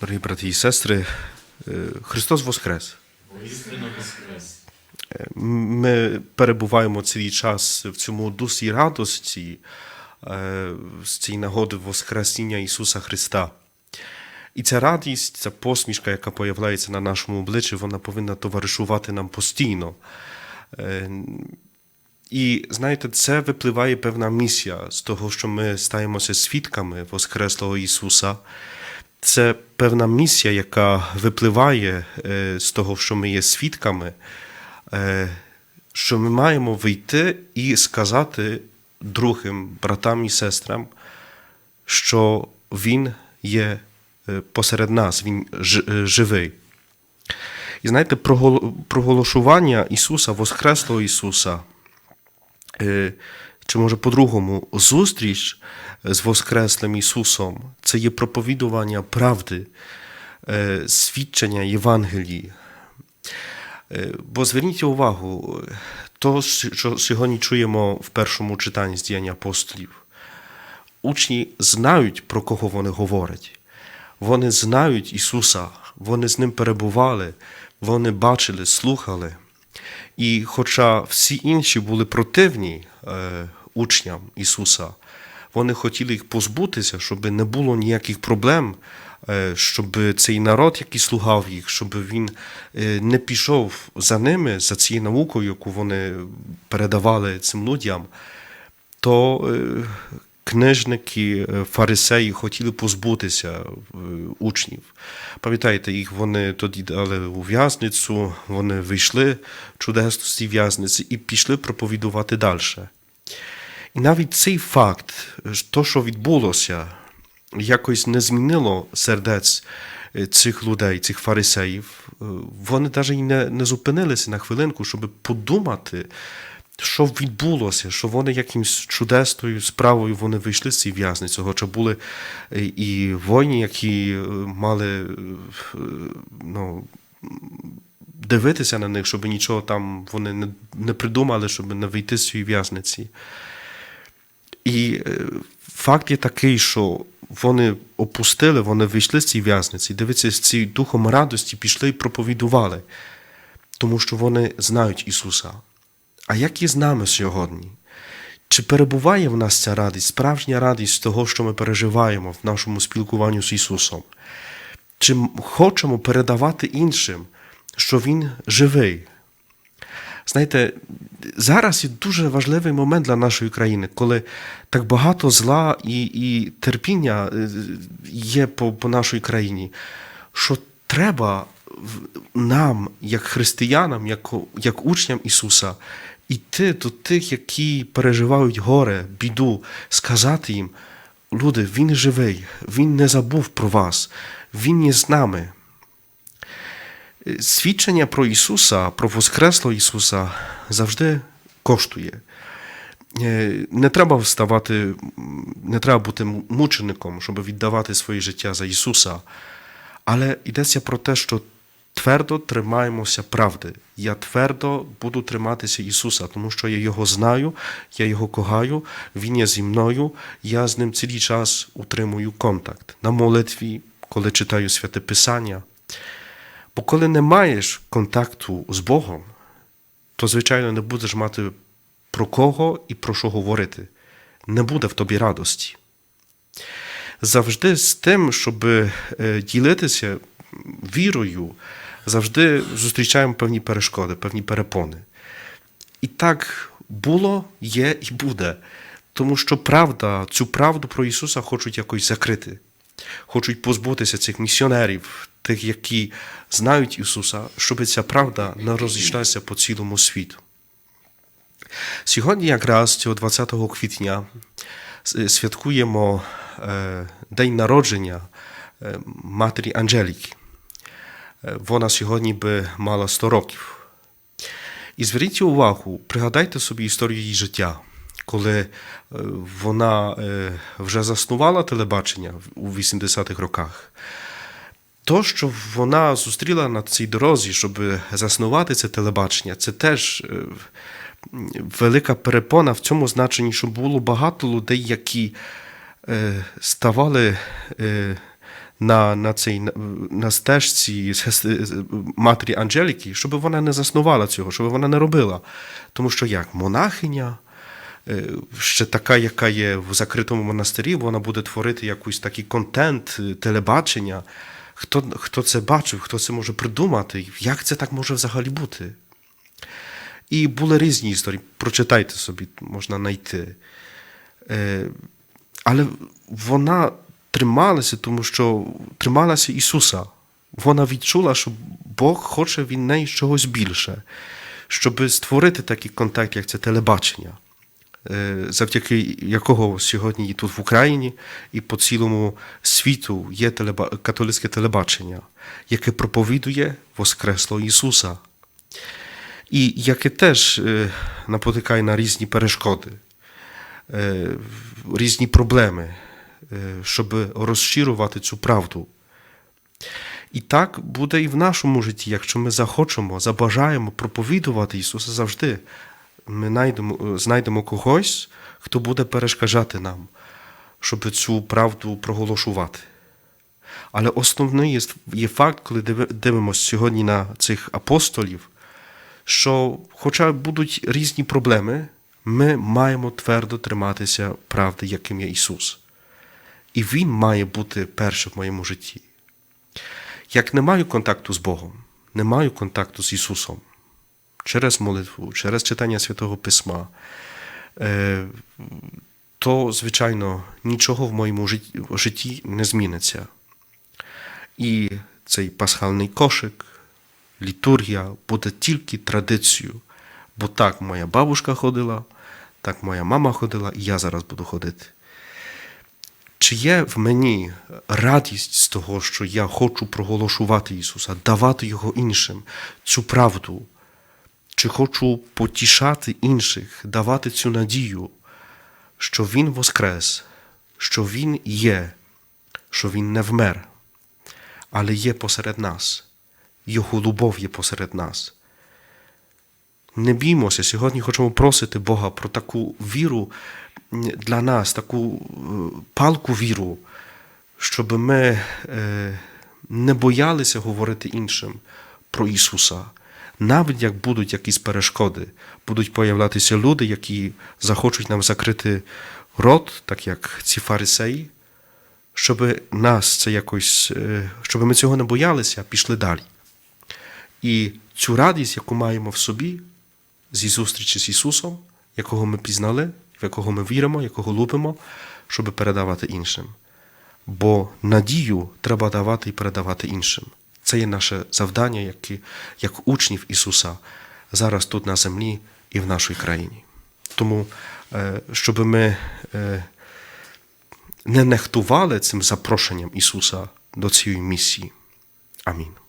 Дорогі брати і сестри, е, Христос Воскрес! Воскрес. Ми перебуваємо цілий час в цьому дусі радості е, з цієї нагоди Воскресіння Ісуса Христа. І ця радість, ця посмішка, яка появляється на нашому обличчі, вона повинна товаришувати нам постійно. Е, І знаєте, це випливає певна місія з того, що ми стаємося свідками Воскреслого Ісуса. Це певна місія, яка випливає е, з того, що ми є свідками, е, що ми маємо вийти і сказати другим братам і сестрам, що Він є е, посеред нас, Він живий. І знаєте, проголошування Ісуса, Воскреслого Ісуса, чи може по-другому, зустріч з Воскреслим Ісусом це є проповідування правди, е, свідчення Євангелії. Е, Бо зверніть увагу, то, що сьогодні чуємо в першому читанні з діяння апостолів. Учні знають, про кого вони говорять. Вони знають Ісуса, вони з Ним перебували, вони бачили, слухали. І хоча всі інші були противні е, учням Ісуса, вони хотіли їх позбутися, щоб не було ніяких проблем, е, щоб цей народ, який слухав їх, щоб він е, не пішов за ними, за цією наукою, яку вони передавали цим людям, то книжники, е, фарисеї хотіли позбутися е, учнів. Пам'ятаєте, їх вони тоді дали у в'язницю, вони вийшли чудесно з цієї в'язниці і пішли проповідувати далі. І навіть цей факт, то, що відбулося, якось не змінило сердець е, цих людей, цих фарисеїв. Е, Вони навіть не, не зупинилися на хвилинку, щоб подумати, що відбулося, що вони якимсь чудесною справою вони вийшли з цієї в'язниці. Хоча були е, і воїни, які е, мали е, ну, дивитися на них, щоб нічого там вони не, не придумали, щоб не вийти з цієї в'язниці. І факт є такий, що вони опустили, вони вийшли з цієї в'язниці, дивіться, з цим духом радості пішли і проповідували, тому що вони знають Ісуса. А як є з нами сьогодні? Чи перебуває в нас ця радість, справжня радість того, що ми переживаємо в нашому спілкуванні з Ісусом? Чи хочемо передавати іншим, що Він живий? Знаєте, зараз є дуже важливий момент для нашої країни, коли так багато зла і, і терпіння е, є по, по нашій країні, що треба нам, як християнам, як, як учням Ісуса, йти до тих, які переживають горе, біду, сказати їм, люди, Він живий, Він не забув про вас, Він є з нами. Свідчення про Ісуса, про Воскреслого Ісуса завжди коштує. Е, Не треба вставати, не треба бути мучеником, щоб віддавати своє життя за Ісуса. Але йдеться про те, що твердо тримаємося правди. Я твердо буду триматися Ісуса, тому що я Його знаю, я Його кохаю, Він є зі мною, я з ним цілий час утримую контакт на молитві, коли читаю святе Писання. Бо коли не маєш контакту з Богом, то, звичайно, не будеш мати про кого і про що говорити. Не буде в тобі радості. Завжди з тим, щоб е, ділитися вірою, завжди зустрічаємо певні перешкоди, певні перепони. І так було, є і буде. Тому що правда, цю правду про Ісуса хочуть якось закрити, хочуть позбутися цих місіонерів, тих, які знають Ісуса, щоб ця правда не розійшлася по цілому світу. Сьогодні, якраз цього 20 квітня, святкуємо е, День народження е, матері Анжеліки. Е, Вона сьогодні би мала 100 років. І зверніть увагу, пригадайте собі історію її життя, коли е, вона е, вже заснувала телебачення у 80-х роках. То, що вона зустріла на цій дорозі, щоб заснувати це телебачення, це теж велика перепона в цьому значенні, що було багато людей, які ставали на, на, цій, на, стежці матері Анжеліки, щоб вона не заснувала цього, щоб вона не робила. Тому що як монахиня, е, ще така, яка є в закритому монастирі, вона буде творити якийсь такий контент, е, телебачення. Хто, хто це бачив, хто це може придумати? Як це так може взагалі бути? І були різні історії. Прочитайте собі, можна знайти. Е, але вона трималася, тому що трималася Ісуса. Вона відчула, що Бог хоче від неї чогось більше, щоб створити такий контакт, як це телебачення, е, завдяки якого сьогодні і тут в Україні, і по цілому світу є телеба... католицьке телебачення, яке проповідує Воскресло Ісуса. І яке теж е, напотикає на різні перешкоди, е, різні проблеми, щоб розширювати цю правду. І так буде і в нашому житті, якщо ми захочемо, забажаємо проповідувати Ісуса завжди. Ми знайдемо, знайдемо когось, хто буде перешкоджати нам, щоб цю правду проголошувати. Але основний є, є факт, коли дивимося сьогодні на цих апостолів, що, хоча будуть різні проблеми, ми маємо твердо триматися правди, яким є Ісус. І Він має бути першим в моєму житті. Як не маю контакту з Богом, не маю контакту з Ісусом через молитву, через читання Святого Письма, е, то, звичайно, нічого в моєму житті, не зміниться. І цей пасхальний кошик, літургія буде тільки традицією, бо так моя бабушка ходила, так моя мама ходила, і я зараз буду ходити. Чи є в мені радість з того, що я хочу проголошувати Ісуса, давати Його іншим, цю правду? Чи хочу потішати інших, давати цю надію, що Він воскрес, що Він є, що Він не вмер, але є посеред нас, Його любов є посеред нас. Не біймося, сьогодні хочемо просити Бога про таку віру для нас, таку е, палку віру, щоб ми е, не боялися говорити іншим про Ісуса. Навіть як будуть якісь перешкоди, будуть появлятися люди, які захочуть нам закрити рот, так як ці фарисеї, щоб нас це якось, е, щоб ми цього не боялися, а пішли далі. І цю радість, яку маємо в собі, зі зустрічі з Ісусом, якого ми пізнали, в якого ми віримо, якого любимо, щоб передавати іншим. Бо надію треба давати і передавати іншим. Це є наше завдання, як, як учнів Ісуса зараз тут на землі і в нашій країні. Тому, е, щоб ми е, не нехтували цим запрошенням Ісуса до цієї місії. Амінь.